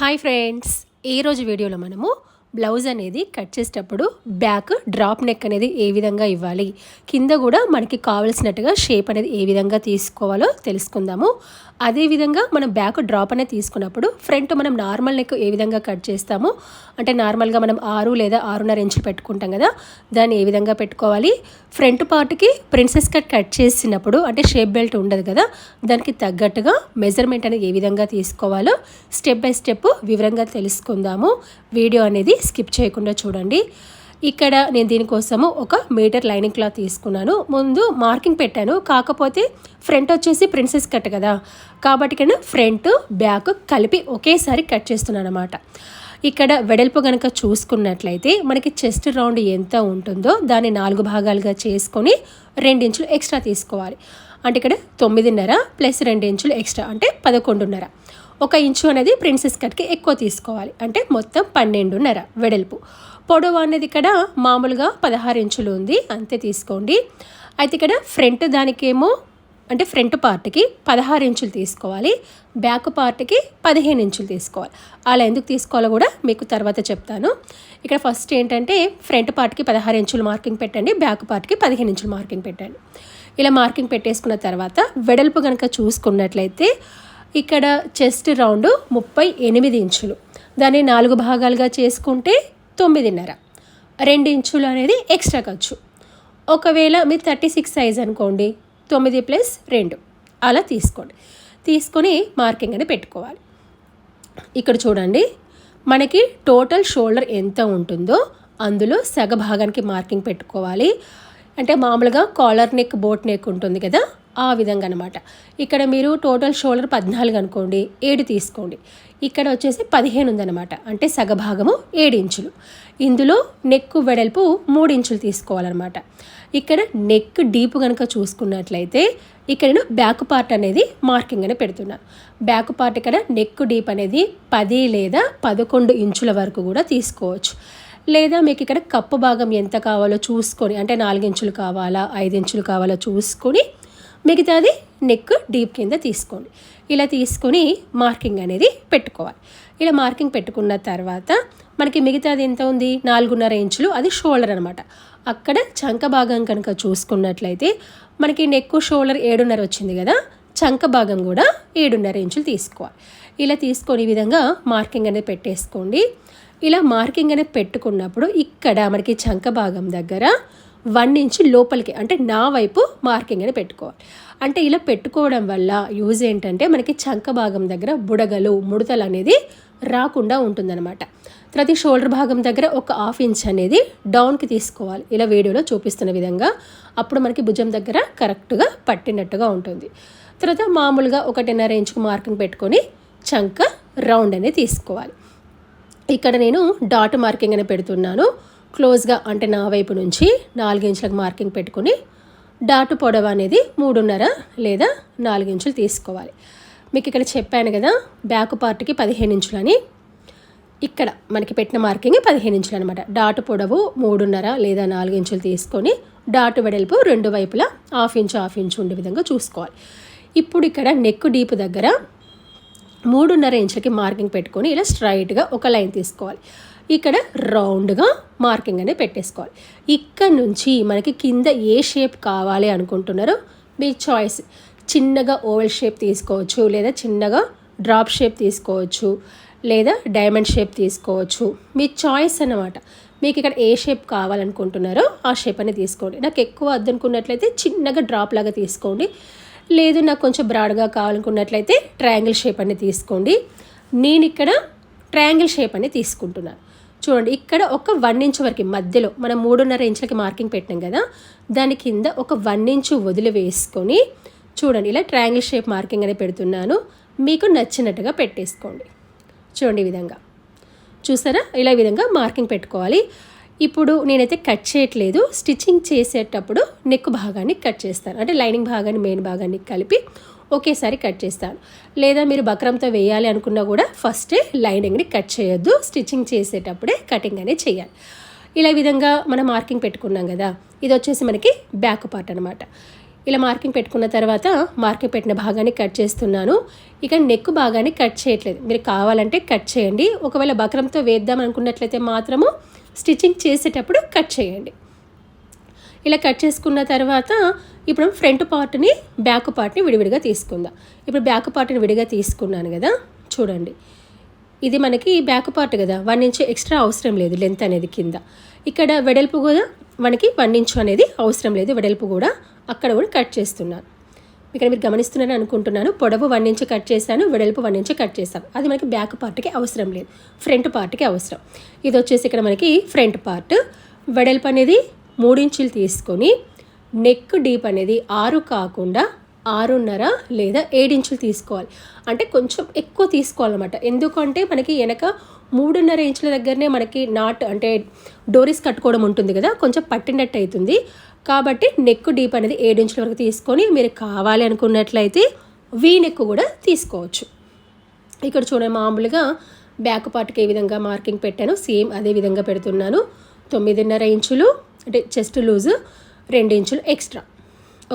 Hi friends ఈరోజు వీడియోలో మనము బ్లౌజ్ అనేది కట్ చేసేటప్పుడు బ్యాక్ డ్రాప్ నెక్ అనేది ఏ విధంగా ఇవ్వాలి? కింద కూడా మనకి కావలసినట్టుగా షేప్ అనేది ఏ విధంగా తీసుకోవాలో తెలుసుకుందాము. అదేవిధంగా మనం బ్యాక్ డ్రాప్ అనేది తీసుకున్నప్పుడు ఫ్రంట్ మనం నార్మల్ నెక్ ఏ విధంగా కట్ చేస్తాము? అంటే నార్మల్గా మనం ఆరు లేదా ఆరున్నర ఇంచులు పెట్టుకుంటాం కదా దాన్ని ఏ విధంగా పెట్టుకోవాలి? ఫ్రంట్ పార్ట్కి ప్రిన్సెస్ కట్ కట్ చేసినప్పుడు అంటే షేప్ బెల్ట్ ఉండదు కదా దానికి తగ్గట్టుగా మెజర్మెంట్ అనేది ఏ విధంగా తీసుకోవాలో స్టెప్ బై స్టెప్ వివరంగా తెలుసుకుందాము. వీడియో అనేది స్కిప్ చేయకుండా చూడండి. ఇక్కడ నేను దీనికోసము ఒక మీటర్ లైనింగ్ క్లాత్ తీసుకున్నాను. ముందు మార్కింగ్ పెట్టాను. కాకపోతే ఫ్రంట్ వచ్చేసి ప్రిన్సెస్ కట్ కదా. కాబట్టి నేను ఫ్రంట్ బ్యాక్ కలిపి ఒకేసారి కట్ చేస్తున్నాను అనమాట ఇక్కడ వెడల్పు కనుక చూసుకున్నట్లయితే మనకి చెస్ట్ రౌండ్ ఎంత ఉంటుందో దాన్ని నాలుగు భాగాలుగా చేసుకొని ఇంచులు ఎక్స్ట్రా తీసుకోవాలి. అంటే ఇక్కడ తొమ్మిదిన్నర ప్లస్ రెండు ఇంచులు ఎక్స్ట్రా అంటే పదకొండున్నర. ఒక ఇంచు అనేది ప్రిన్సెస్ కట్కి ఎక్కువ తీసుకోవాలి. అంటే మొత్తం పన్నెండున్నర వెడల్పు. పొడవు అనేది ఇక్కడ మామూలుగా పదహారు ఇంచులు ఉంది. అంతే తీసుకోండి. అయితే ఇక్కడ ఫ్రంట్ దానికేమో అంటే ఫ్రంట్ పార్ట్కి పదహారు ఇంచులు తీసుకోవాలి. బ్యాక్ పార్ట్కి పదిహేను ఇంచులు తీసుకోవాలి. అలా ఎందుకు తీసుకోవాలో కూడా మీకు తర్వాత చెప్తాను. ఇక్కడ ఫస్ట్ ఏంటంటే ఫ్రంట్ పార్ట్కి పదహారు ఇంచులు మార్కింగ్ పెట్టండి. బ్యాక్ పార్ట్కి పదిహేను ఇంచులు మార్కింగ్ పెట్టండి. ఇలా మార్కింగ్ పెట్టేసుకున్న తర్వాత వెడల్పు కనుక చూసుకున్నట్లయితే ఇక్కడ చెస్ట్ రౌండ్ ముప్పై ఎనిమిది ఇంచులు. దాన్ని నాలుగు భాగాలుగా చేసుకుంటే తొమ్మిదిన్నర. రెండు ఇంచులు అనేది ఎక్స్ట్రా ఖర్చు. ఒకవేళ మీరు థర్టీ సిక్స్ సైజ్ అనుకోండి తొమ్మిది ప్లస్ రెండు. అలా తీసుకోండి. తీసుకొని మార్కింగ్ అని పెట్టుకోవాలి. ఇక్కడ చూడండి మనకి టోటల్ షోల్డర్ ఎంత ఉంటుందో అందులో సగ భాగానికి మార్కింగ్ పెట్టుకోవాలి. అంటే మామూలుగా కాలర్ నెక్ బోట్ నెక్ ఉంటుంది కదా ఆ విధంగా అనమాట ఇక్కడ మీరు టోటల్ షోల్డర్ పద్నాలుగు అనుకోండి ఏడు తీసుకోండి. ఇక్కడ వచ్చేసి పదిహేను ఉందన్నమాట అంటే సగభాగము ఏడు ఇంచులు ఇందులో నెక్ వెడల్పు మూడు ఇంచులు తీసుకోవాలన్నమాట ఇక్కడ నెక్ డీప్ కనుక చూసుకున్నట్లయితే ఇక్కడ నేను బ్యాక్ పార్ట్ అనేది మార్కింగ్ అని పెడుతున్నాను బ్యాక్ పార్ట్ ఇక్కడ నెక్ డీప్ అనేది పది లేదా పదకొండు ఇంచుల వరకు కూడా తీసుకోవచ్చు. లేదా మీకు ఇక్కడ కప్పు భాగం ఎంత కావాలో చూసుకొని అంటే నాలుగించులు కావాలా ఐదు ఇంచులు కావాలో చూసుకొని మిగతాది నెక్ డీప్ కింద తీసుకోండి. ఇలా తీసుకొని మార్కింగ్ అనేది పెట్టుకోవాలి. ఇలా మార్కింగ్ పెట్టుకున్న తర్వాత మనకి మిగతాది ఎంత ఉంది? నాలుగున్నర ఇంచులు. అది షోల్డర్ అనమాట అక్కడ చంక భాగం కనుక చూసుకున్నట్లయితే మనకి నెక్ షోల్డర్ ఏడున్నర వచ్చింది కదా? చంక భాగం కూడా ఏడున్నర ఇంచులు తీసుకోవాలి. ఇలా తీసుకొని విధంగా మార్కింగ్ అనేది పెట్టేసుకోండి. ఇలా మార్కింగ్ అనేది పెట్టుకున్నప్పుడు ఇక్కడ మనకి చంక భాగం దగ్గర వన్ ఇంచ్ లోపలికి అంటే నా వైపు మార్కింగ్ అని పెట్టుకోవాలి. అంటే ఇలా పెట్టుకోవడం వల్ల యూజ్ ఏంటంటే మనకి చంక భాగం దగ్గర బుడగలు ముడతలు అనేది రాకుండా ఉంటుందన్నమాట. ప్రతి షోల్డర్ భాగం దగ్గర ఒక హాఫ్ ఇంచ్ అనేది డౌన్కి తీసుకోవాలి. ఇలా వీడియోలో చూపిస్తున్న విధంగా అప్పుడు మనకి భుజం దగ్గర కరెక్ట్గా పట్టినట్టుగా ఉంటుంది. తర్వాత మామూలుగా ఒకటిన్నర ఇంచుకు మార్కింగ్ పెట్టుకొని చంక రౌండ్ అనేది తీసుకోవాలి. ఇక్కడ నేను డాట్ మార్కింగ్ అని పెడుతున్నాను. క్లోజ్గా అంటే నా వైపు నుంచి నాలుగించులకు మార్కింగ్ పెట్టుకొని డాటు పొడవు అనేది మూడున్నర లేదా నాలుగు ఇంచులు తీసుకోవాలి. మీకు ఇక్కడ చెప్పాను కదా బ్యాక్ పార్ట్కి పదిహేను ఇంచులని. ఇక్కడ మనకి పెట్టిన మార్కింగ్ పదిహేను ఇంచులు అనమాట డాటు పొడవు మూడున్నర లేదా నాలుగు ఇంచులు తీసుకొని డాటు వెడల్పు రెండు వైపులా హాఫ్ ఇంచు హాఫ్ ఇంచు ఉండే విధంగా చూసుకోవాలి. ఇప్పుడు ఇక్కడ నెక్ డీప్ దగ్గర మూడున్నర ఇంచులకి మార్కింగ్ పెట్టుకొని ఇలా స్ట్రైట్గా ఒక లైన్ తీసుకోవాలి. ఇక్కడ రౌండ్గా మార్కింగ్ అనేది పెట్టేసుకోవాలి. ఇక్కడ నుంచి మనకి కింద ఏ షేప్ కావాలి అనుకుంటున్నారో మీ చాయిస్. చిన్నగా ఓవెల్ షేప్ తీసుకోవచ్చు లేదా చిన్నగా డ్రాప్ షేప్ తీసుకోవచ్చు లేదా డైమండ్ షేప్ తీసుకోవచ్చు. మీ చాయిస్ అన్నమాట. మీకు ఇక్కడ ఏ షేప్ కావాలనుకుంటున్నారో ఆ షేప్ అనేది తీసుకోండి. నాకు ఎక్కువ వద్దనుకున్నట్లయితే చిన్నగా డ్రాప్ లాగా తీసుకోండి. లేదు నాకు కొంచెం బ్రాడ్గా కావాలనుకున్నట్లయితే ట్రయాంగిల్ షేప్ అనేది తీసుకోండి. నేను ఇక్కడ ట్రయాంగిల్ షేప్ అనేది తీసుకుంటున్నాను. చూడండి ఇక్కడ ఒక వన్ ఇంచ్ వరకు మధ్యలో మనం మూడున్నర ఇంచులకి మార్కింగ్ పెట్టాం కదా దాని కింద ఒక వన్ ఇంచు వదిలి వేసుకొని చూడండి ఇలా ట్రయాంగిల్ షేప్ మార్కింగ్ అనేది పెడుతున్నాను. మీకు నచ్చినట్టుగా పెట్టేసుకోండి. చూడండి ఈ విధంగా. చూసారా? ఇలా విధంగా మార్కింగ్ పెట్టుకోవాలి. ఇప్పుడు నేనైతే కట్ చేయట్లేదు. స్టిచ్చింగ్ చేసేటప్పుడు నెక్ భాగాన్ని కట్ చేస్తాను. అంటే లైనింగ్ భాగాన్ని మెయిన్ భాగాన్ని కలిపి ఒకేసారి కట్ చేస్తాను. లేదా మీరు బక్రంతో వేయాలి అనుకున్నా కూడా ఫస్టే లైనింగ్ని కట్ చేయొద్దు. స్టిచ్చింగ్ చేసేటప్పుడే కటింగ్ అనేది చేయాలి. ఇలా విధంగా మనం మార్కింగ్ పెట్టుకున్నాం కదా ఇది వచ్చేసి మనకి బ్యాక్ పార్ట్ అనమాట ఇలా మార్కింగ్ పెట్టుకున్న తర్వాత మార్కింగ్ పెట్టిన భాగాన్ని కట్ చేస్తున్నాను. ఇక నెక్ భాగాన్ని కట్ చేయట్లేదు. మీరు కావాలంటే కట్ చేయండి. ఒకవేళ బక్రంతో వేద్దాం అనుకున్నట్లయితే మాత్రము స్టిచ్చింగ్ చేసేటప్పుడు కట్ చేయండి. ఇలా కట్ చేసుకున్న తర్వాత ఇప్పుడు ఫ్రంట్ పార్ట్ని బ్యాక్ పార్ట్ని విడివిడిగా తీసుకుందాం. ఇప్పుడు బ్యాక్ పార్ట్ని విడిగా తీసుకున్నాను కదా చూడండి. ఇది మనకి బ్యాక్ పార్ట్ కదా వన్ ఇంచ్ ఎక్స్ట్రా అవసరం లేదు లెంత్ అనేది కింద. ఇక్కడ వెడల్పు కూడా మనకి వన్ ఇంచ్ అనేది అవసరం లేదు వెడల్పు కూడా అక్కడ కూడా కట్ చేస్తున్నాను. ఇక్కడ మీరు గమనిస్తున్నారని అనుకుంటున్నాను పొడవు వన్ ఇంచ్ కట్ చేశాను వెడల్పు వన్ ఇంచ్ కట్ చేశాను. అది మనకి బ్యాక్ పార్ట్కి అవసరం లేదు ఫ్రంట్ పార్ట్కి అవసరం. ఇది వచ్చేసి ఇక్కడ మనకి ఫ్రంట్ పార్ట్. వెడల్పు అనేది మూడు ఇంచులు తీసుకొని నెక్ డీప్ అనేది ఆరు కాకుండా ఆరున్నర లేదా ఏడించులు తీసుకోవాలి. అంటే కొంచెం ఎక్కువ తీసుకోవాలన్నమాట. ఎందుకంటే మనకి వెనక మూడున్నర ఇంచుల దగ్గరనే మనకి నాట్ అంటే డోరీస్ కట్టుకోవడం ఉంటుంది కదా కొంచెం పట్టినట్టు అవుతుంది. కాబట్టి నెక్ డీప్ అనేది ఏడు ఇంచుల వరకు తీసుకొని మీరు కావాలి అనుకున్నట్లయితే వీ నెక్ కూడా తీసుకోవచ్చు. ఇక్కడ చూడండి మామూలుగా బ్యాక్ పార్ట్కి ఏ విధంగా మార్కింగ్ పెట్టాను సేమ్ అదే విధంగా పెడుతున్నాను. తొమ్మిదిన్నర ఇంచులు అంటే చెస్ట్ లూజు రెండు ఇంచులు ఎక్స్ట్రా.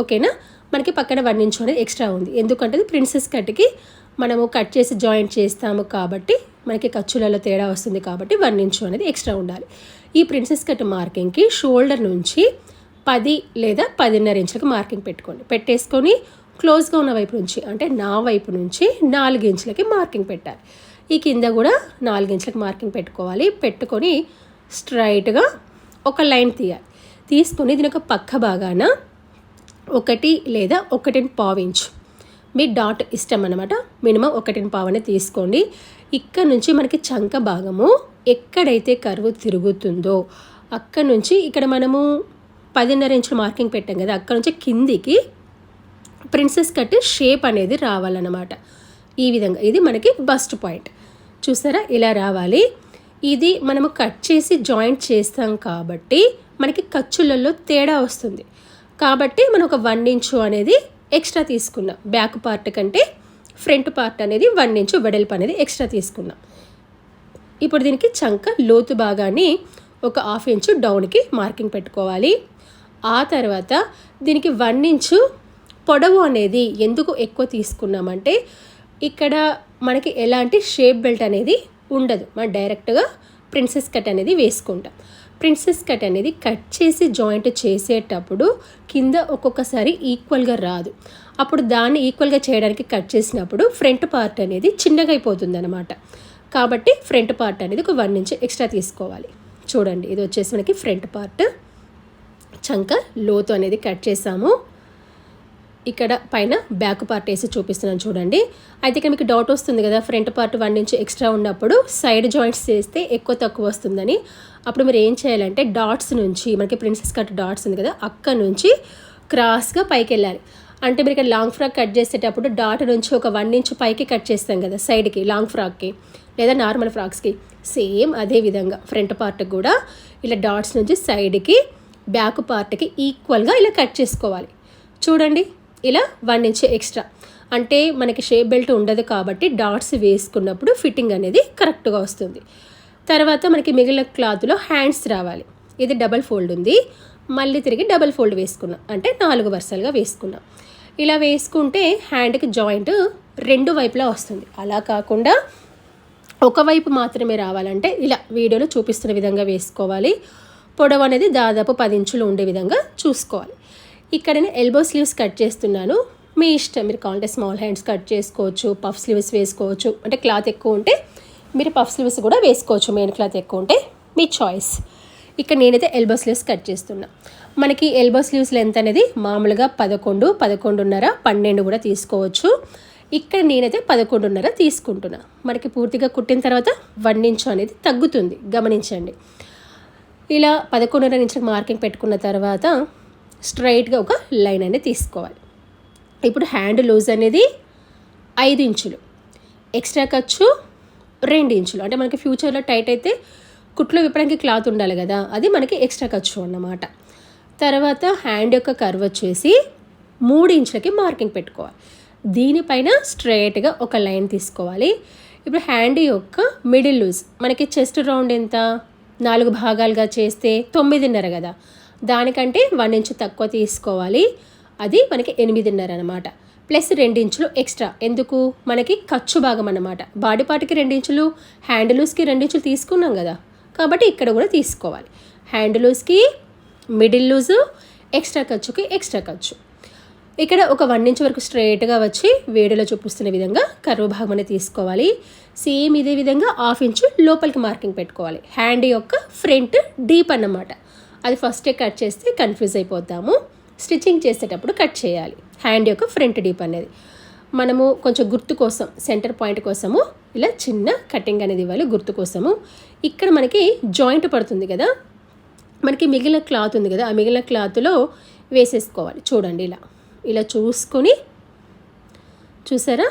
ఓకేనా? మనకి పక్కన వన్ ఇంచు అనేది ఎక్స్ట్రా ఉంది. ఎందుకంటే అది ప్రిన్సెస్ కట్కి మనము కట్ చేసి జాయింట్ చేస్తాము కాబట్టి మనకి ఖర్చులలో తేడా వస్తుంది కాబట్టి వన్ ఇంచు అనేది ఎక్స్ట్రా ఉండాలి. ఈ ప్రిన్సెస్ కట్ మార్కింగ్కి షోల్డర్ నుంచి పది లేదా పదిన్నర ఇంచులకు మార్కింగ్ పెట్టుకోండి. పెట్టేసుకొని క్లోజ్గా ఉన్న వైపు నుంచి అంటే నా వైపు నుంచి నాలుగు ఇంచులకి మార్కింగ్ పెట్టాలి. ఈ కింద కూడా నాలుగు ఇంచులకు మార్కింగ్ పెట్టుకోవాలి. పెట్టుకొని స్ట్రైట్గా ఒక లైన్ తీయాలి. తీసుకొని దీని ఒక పక్క భాగాన ఒకటి లేదా ఒకటిని పావు ఇంచు. మీ డాట్ ఇష్టం అనమాట మినిమం ఒకటిని పావనే తీసుకోండి. ఇక్కడ నుంచి మనకి చంక భాగము ఎక్కడైతే కరువు తిరుగుతుందో అక్కడ నుంచి ఇక్కడ మనము పదిన్నర ఇంచులు మార్కింగ్ పెట్టాం కదా అక్కడ నుంచి కిందికి ప్రిన్సెస్ కట్ షేప్ అనేది రావాలన్నమాట. ఈ విధంగా. ఇది మనకి బస్ట్ పాయింట్. చూసారా? ఇలా రావాలి. ఇది మనము కట్ చేసి జాయింట్ చేస్తాం కాబట్టి మనకి ఖర్చులలో తేడా వస్తుంది. కాబట్టి మనం ఒక వన్ ఇంచు అనేది ఎక్స్ట్రా తీసుకున్నాం. బ్యాక్ పార్ట్ కంటే ఫ్రంట్ పార్ట్ అనేది వన్ ఇంచు వెడల్పు అనేది ఎక్స్ట్రా తీసుకున్నాం. ఇప్పుడు దీనికి చంక లోతు భాగాన్ని ఒక హాఫ్ ఇంచు డౌన్కి మార్కింగ్ పెట్టుకోవాలి. ఆ తర్వాత దీనికి వన్ ఇంచు పొడవు అనేది ఎందుకు ఎక్కువ తీసుకున్నామంటే ఇక్కడ మనకి ఎలాంటి షేప్ బెల్ట్ అనేది ఉండదు. మనం డైరెక్ట్గా ప్రిన్సెస్ కట్ అనేది వేసుకుంటాం. ప్రిన్సెస్ కట్ అనేది కట్ చేసి జాయింట్ చేసేటప్పుడు కింద ఒక్కొక్కసారి ఈక్వల్గా రాదు. అప్పుడు దాన్ని ఈక్వల్గా చేయడానికి కట్ చేసినప్పుడు ఫ్రంట్ పార్ట్ అనేది చిన్నగా అయిపోతుంది అనమాట కాబట్టి ఫ్రంట్ పార్ట్ అనేది ఒక వన్ ఇంచ్ ఎక్స్ట్రా తీసుకోవాలి. చూడండి ఇది వచ్చేసి మనకి ఫ్రంట్ పార్ట్. చంక లోతు అనేది కట్ చేసాము. ఇక్కడ పైన బ్యాక్ పార్ట్ వేసి చూపిస్తున్నాను చూడండి. అయితే ఇక్కడ మీకు డౌట్ వస్తుంది కదా front part one inch extra ఉన్నప్పుడు సైడ్ జాయింట్స్ చేస్తే ఎక్కువ తక్కువ వస్తుందని. అప్పుడు మీరు ఏం చేయాలంటే డాట్స్ నుంచి మనకి ప్రిన్సెస్ కట్ డాట్స్ ఉంది కదా అక్కడ నుంచి క్రాస్గా పైకి వెళ్ళాలి. అంటే మీరు ఇక్కడ లాంగ్ ఫ్రాక్ కట్ చేసేటప్పుడు డాట్ నుంచి ఒక వన్ ఇంచ్ పైకి కట్ చేస్తాం కదా సైడ్కి లాంగ్ ఫ్రాక్కి లేదా నార్మల్ ఫ్రాక్స్కి సేమ్ అదే విధంగా ఫ్రంట్ పార్ట్కి కూడా ఇలా డాట్స్ నుంచి సైడ్కి బ్యాక్ పార్ట్కి ఈక్వల్గా ఇలా కట్ చేసుకోవాలి. చూడండి. ఇలా వన్ ఇంచ్ ఎక్స్ట్రా. అంటే మనకి షేప్ బెల్ట్ ఉండదు కాబట్టి డాట్స్ వేసుకున్నప్పుడు ఫిట్టింగ్ అనేది కరెక్ట్గా వస్తుంది. తర్వాత మనకి మిగిలిన క్లాత్లో హ్యాండ్స్ రావాలి. ఇది డబల్ ఫోల్డ్ ఉంది. మళ్ళీ తిరిగి డబల్ ఫోల్డ్ వేసుకున్నాం. అంటే నాలుగు వరుసలుగా వేసుకున్నాం. ఇలా వేసుకుంటే హ్యాండ్కి జాయింట్ రెండు వైపులా వస్తుంది. అలా కాకుండా ఒకవైపు మాత్రమే రావాలంటే ఇలా వీడియోలో చూపిస్తున్న విధంగా వేసుకోవాలి. పొడవు అనేది దాదాపు పది ఇంచులు ఉండే విధంగా చూసుకోవాలి. ఇక్కడ నేను ఎల్బో స్లీవ్స్ కట్ చేస్తున్నాను. మీ ఇష్టం మీరు కావాలంటే స్మాల్ హ్యాండ్స్ కట్ చేసుకోవచ్చు పఫ్ స్లీవ్స్ వేసుకోవచ్చు. అంటే క్లాత్ ఎక్కువ ఉంటే మీరు పఫ్ స్లీవ్స్ కూడా వేసుకోవచ్చు మెయిన్ క్లాత్ ఎక్కువ ఉంటే మీ చాయిస్ ఇక్కడ నేనైతే ఎల్బో స్లీవ్స్ కట్ చేస్తున్నా. మనకి ఎల్బో స్లీవ్స్ లెంత్ అనేది మామూలుగా పదకొండు పదకొండున్నర పన్నెండు కూడా తీసుకోవచ్చు. ఇక్కడ నేనైతే పదకొండున్నర తీసుకుంటున్నా. మనకి పూర్తిగా కుట్టిన తర్వాత వన్ ఇంచు అనేది తగ్గుతుంది. గమనించండి. ఇలా పదకొండున్నర ఇంచులకు మార్కింగ్ పెట్టుకున్న తర్వాత స్ట్రైట్గా ఒక లైన్ అనేది తీసుకోవాలి. ఇప్పుడు హ్యాండ్ లూజ్ అనేది ఐదు ఇంచులు. ఎక్స్ట్రా ఖర్చు రెండు ఇంచులు. అంటే మనకి ఫ్యూచర్లో టైట్ అయితే కుట్లు విప్పడానికి క్లాత్ ఉండాలి కదా అది మనకి ఎక్స్ట్రా ఖర్చు అన్నమాట. తర్వాత హ్యాండ్ యొక్క కర్వ్ వచ్చేసి మూడు ఇంచులకి మార్కింగ్ పెట్టుకోవాలి. దీనిపైన స్ట్రైట్గా ఒక లైన్ తీసుకోవాలి. ఇప్పుడు హ్యాండ్ యొక్క మిడిల్ లూజ్ మనకి చెస్ట్ రౌండ్ ఎంత? నాలుగు భాగాలుగా చేస్తే తొమ్మిదిన్నర కదా. దానికంటే వన్ ఇంచ్ తక్కువ తీసుకోవాలి. అది మనకి ఎనిమిదిన్నర అనమాట ప్లస్ రెండించులు ఎక్స్ట్రా. ఎందుకు? మనకి ఖర్చు భాగం అన్నమాట. బాడీ పార్ట్కి రెండించులు హ్యాండ్ లూస్కి రెండించులు తీసుకున్నాం కదా. కాబట్టి ఇక్కడ కూడా తీసుకోవాలి. హ్యాండ్ లూస్కి మిడిల్ లూజు ఎక్స్ట్రా ఖర్చుకి ఎక్స్ట్రా ఖర్చు. ఇక్కడ ఒక వన్ ఇంచ్ వరకు స్ట్రైట్గా వచ్చి వేడిలో చూపిస్తున్న విధంగా కరువు భాగం అనేది తీసుకోవాలి. సేమ్ ఇదే విధంగా హాఫ్ ఇంచు లోపలికి మార్కింగ్ పెట్టుకోవాలి. హ్యాండ్ యొక్క ఫ్రంట్ డీప్ అన్నమాట. అది ఫస్టే కట్ చేస్తే కన్ఫ్యూజ్ అయిపోతాము. స్టిచ్చింగ్ చేసేటప్పుడు కట్ చేయాలి. హ్యాండ్ యొక్క ఫ్రంట్ డీప్ అనేది. మనము కొంచెం గుర్తు కోసం సెంటర్ పాయింట్ కోసము ఇలా చిన్న కటింగ్ అనేది ఇవ్వాలి గుర్తు కోసము. ఇక్కడ మనకి జాయింట్ పడుతుంది కదా. మనకి మిగిలిన క్లాత్ ఉంది కదా ఆ మిగిలిన క్లాత్లో వేసేసుకోవాలి. చూడండి ఇలా. ఇలా చూసుకొని చూసారా?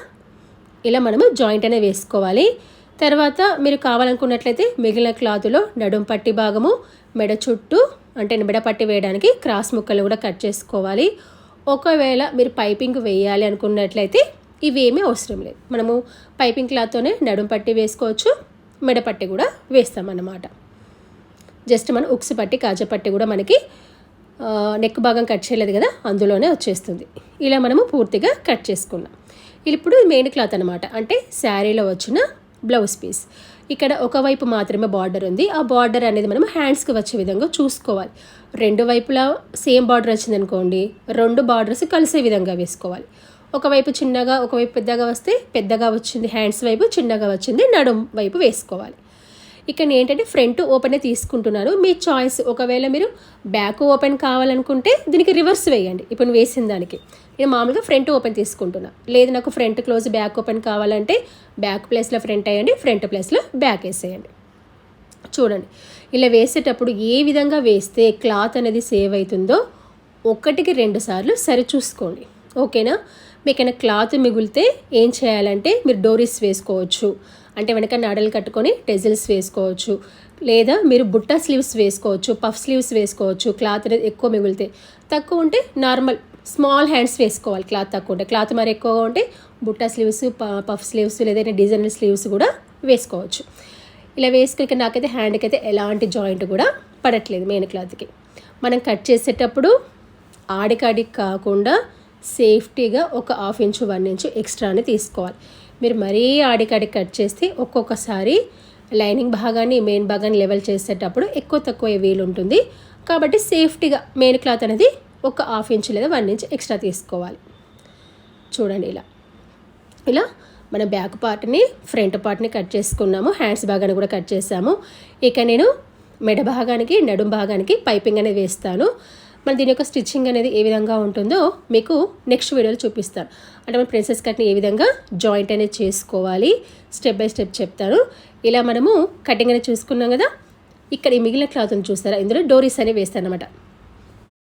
ఇలా మనము జాయింట్ అనేది వేసుకోవాలి. తర్వాత మీరు కావాలనుకున్నట్లయితే మిగిలిన క్లాత్లో నడుం పట్టి భాగము మెడ చుట్టూ అంటే మెడ పట్టి వేయడానికి క్రాస్ ముక్కలు కూడా కట్ చేసుకోవాలి. ఒకవేళ మీరు పైపింగ్ వేయాలి అనుకున్నట్లయితే ఇవేమీ అవసరం లేదు. మనము పైపింగ్ క్లాత్తోనే నడుం పట్టి వేసుకోవచ్చు మెడపట్టి కూడా వేస్తామన్నమాట. జస్ట్ మనం ఉక్స్ పట్టి కాజపట్టి కూడా మనకి నెక్ భాగం కట్ చేయలేదు కదా అందులోనే వచ్చేస్తుంది. ఇలా మనము పూర్తిగా కట్ చేసుకున్నాం. ఇప్పుడు మెయిన్ క్లాత్ అనమాట అంటే శారీలో వచ్చిన బ్లౌజ్ పీస్. ఇక్కడ ఒకవైపు మాత్రమే బార్డర్ ఉంది. ఆ బార్డర్ అనేది మనం హ్యాండ్స్కి వచ్చే విధంగా చూసుకోవాలి. రెండు వైపులా సేమ్ బార్డర్ వచ్చిందనుకోండి రెండు బార్డర్స్ కలిసే విధంగా వేసుకోవాలి. ఒకవైపు చిన్నగా ఒకవైపు పెద్దగా వస్తే పెద్దగా వచ్చింది హ్యాండ్స్ వైపు చిన్నగా వచ్చింది నడుం వైపు వేసుకోవాలి. ఇక్కడ ఏంటంటే ఫ్రంట్ ఓపెనే తీసుకుంటున్నాను మీ చాయిస్ ఒకవేళ మీరు బ్యాక్ ఓపెన్ కావాలనుకుంటే దీనికి రివర్స్ వేయండి. ఇప్పుడు నేను వేసిన దానికి. నేను మామూలుగా ఫ్రంట్ ఓపెన్ తీసుకుంటున్నా. లేదు నాకు ఫ్రంట్ క్లోజ్ బ్యాక్ ఓపెన్ కావాలంటే బ్యాక్ ప్లేస్లో ఫ్రంట్ వేయండి ఫ్రంట్ ప్లేస్లో బ్యాక్ వేసేయండి. చూడండి. ఇలా వేసేటప్పుడు ఏ విధంగా వేస్తే క్లాత్ అనేది సేవ్ అవుతుందో ఒకటికి రెండు సార్లు సరి చూసుకోండి ఓకేనా? మీకైనా క్లాత్ మిగిలితే ఏం చేయాలంటే మీరు డోరీస్ వేసుకోవచ్చు. అంటే వెనక నాడలు కట్టుకొని టెజిల్స్ వేసుకోవచ్చు. లేదా మీరు బుట్ట స్లీవ్స్ వేసుకోవచ్చు పఫ్ స్లీవ్స్ వేసుకోవచ్చు క్లాత్ అనేది ఎక్కువ మిగిలితే తక్కువ ఉంటే నార్మల్ స్మాల్ హ్యాండ్స్ వేసుకోవాలి క్లాత్ తక్కువ ఉంటే. క్లాత్ మరి ఎక్కువగా ఉంటే బుట్ట స్లీవ్స్ పఫ్ స్లీవ్స్ లేదంటే డిజైనర్ స్లీవ్స్ కూడా వేసుకోవచ్చు. ఇలా వేసుకుని నాకైతే హ్యాండ్కి అయితే ఎలాంటి జాయింట్ కూడా పడట్లేదు మెయిన్ క్లాత్కి. మనం కట్ చేసేటప్పుడు ఆడికాడికి కాకుండా సేఫ్టీగా ఒక హాఫ్ ఇంచు వన్ ఇంచు ఎక్స్ట్రాని తీసుకోవాలి. మీరు మరీ ఆడికాడికి కట్ చేస్తే ఒక్కొక్కసారి లైనింగ్ భాగాన్ని మెయిన్ భాగాన్ని లెవెల్ చేసేటప్పుడు ఎక్కువ తక్కువ వీలు ఉంటుంది. కాబట్టి సేఫ్టీగా మెయిన్ క్లాత్ అనేది ఒక హాఫ్ ఇంచ్ లేదా వన్ ఇంచ్ ఎక్స్ట్రా తీసుకోవాలి. చూడండి ఇలా. ఇలా మన బ్యాక్ పార్ట్ని ఫ్రంట్ పార్ట్ని కట్ చేసుకున్నాము. హ్యాండ్స్ భాగాన్ని కూడా కట్ చేసాము. ఇక నేను మెడ భాగానికి నడుం భాగానికి పైపింగ్ అనేది వేస్తాను. మన దీని యొక్క స్టిచ్చింగ్ అనేది ఏ విధంగా ఉంటుందో మీకు నెక్స్ట్ వీడియోలో చూపిస్తాను. అంటే మన ప్రిన్సెస్ కట్ని ఏ విధంగా జాయింట్ అనేది చేసుకోవాలి స్టెప్ బై స్టెప్ చెప్తాను. ఇలా మనము కటింగ్ అనేది చూసుకున్నాం కదా ఇక్కడ ఈ మిగిలిన క్లాత్ని చూస్తారా? ఇందులో డోరీస్ అనేవి వేస్తాను అనమాట